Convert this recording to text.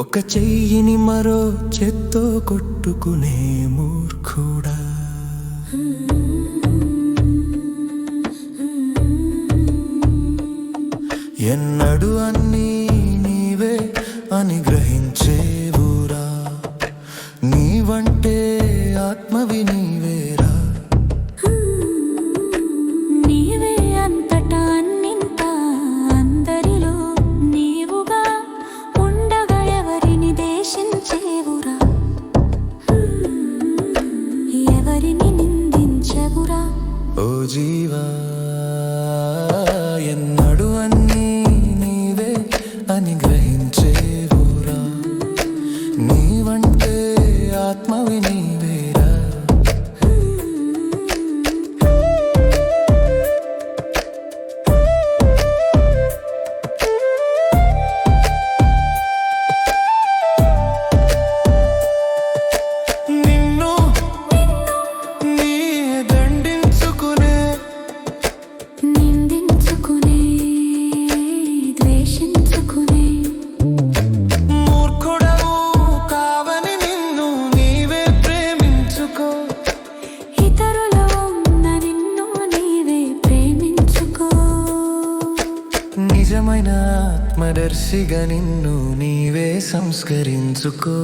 ఒక చెయ్యిని మరో చెత్తో కొట్టుకునే మూర్ఖుడా. ఎన్నడు అన్నీ నీవే అని గ్రహించేవురా. నీవంటే ఆత్మవి నీవే దేశించేవురా ఎవరిని నిందించవురా ఓ జీవా ఎన్నడు అన్నీ నీవే అని గ్రహించేవురా నీవంటే ఆత్మవి నీవే నిజమైన ఆత్మదర్శిగా నిన్ను నీవే సంస్కరించుకో.